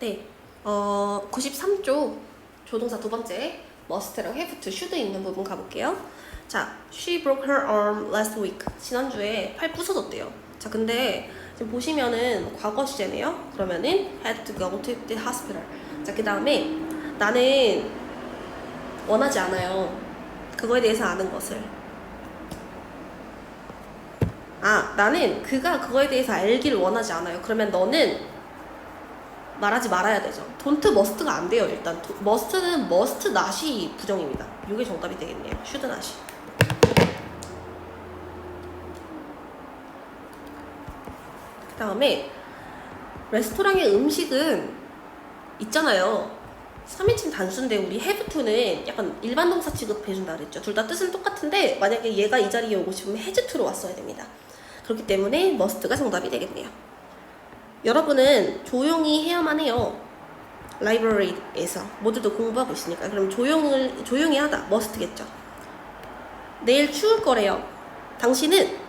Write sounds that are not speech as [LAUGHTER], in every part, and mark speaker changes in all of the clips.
Speaker 1: 네. 어, 93조 조동사 두 번째 have to, should 있는 부분 가볼게요. 자, she broke her arm last week. 지난주에 팔 부서졌대요. 자, 근데 지금 보시면은 과거 시제네요. 그러면은 had to go to the hospital. 자, 그 다음에 나는 원하지 않아요. 그거에 대해서 아는 것을. 아, 나는 그가 그거에 대해서 알기를 원하지 않아요. 그러면 너는 말하지 말아야 되죠. don't must가 안 돼요. 일단 도- must는 must not이 부정입니다. 이게 정답이 되겠네요. should not이. 그 다음에 레스토랑의 음식은 있잖아요. 3인칭 단수인데 우리 have to는 약간 일반 동사 취급 해준다 그랬죠. 둘 다 뜻은 똑같은데 만약에 얘가 이 자리에 오고 싶으면 has to로 왔어야 됩니다. 그렇기 때문에 must가 정답이 되겠네요. 여러분은 조용히 해야만 해요. 라이브러리에서 모두도 공부하고 있으니까 그럼 조용을 조용히 하다 must겠죠. 내일 추울 거래요. 당신은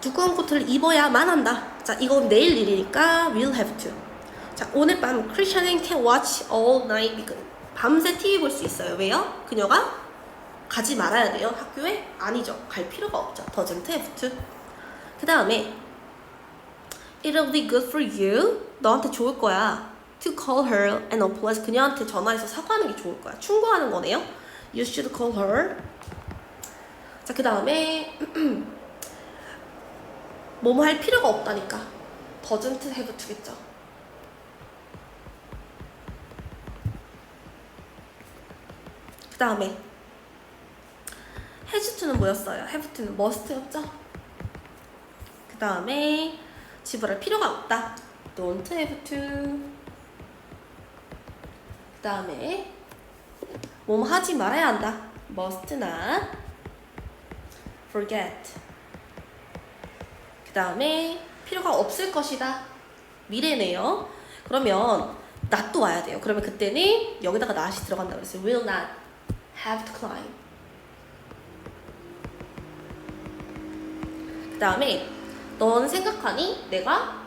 Speaker 1: 두꺼운 코트를 입어야만 한다. 자, 이건 내일 일이니까 will have to. 자, 오늘 밤 크리스천은 can watch all night because 밤새 TV 볼 수 있어요. 왜요? 그녀가 가지 말아야 돼요. 학교에? 아니죠. 갈 필요가 없죠. doesn't have to. 그 다음에 It'll be good for you. 너한테 좋을 거야. To call her and apologize. 그녀한테 전화해서 사과하는 게 좋을 거야. 충고하는 거네요. You should call her. 자, 그 다음에 뭐뭐 할 필요가 없다니까. doesn't have to겠죠. 그 다음에 to는 뭐였어요? to는 must였죠? 그 다음에 지불할 필요가 없다. don't have to. 그 다음에 뭐뭐 하지 말아야 한다. must not forget. 그 다음에 필요가 없을 것이다. 미래네요. 그러면 not도 와야 돼요. 그러면 그때는 여기다가 not이 들어간다 그랬어요. will not have to climb. 그 다음에 넌 생각하니 내가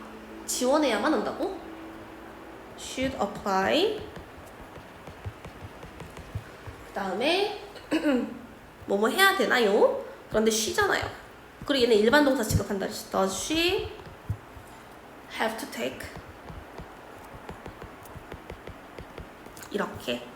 Speaker 1: 지원해야만 한다고? should apply. 그 다음에 [CLEARS THROAT] 뭐뭐 해야 되나요? 그런데 쉬잖아요. 그리고 얘는 일반 동사 취급한다. Does she have to take? 이렇게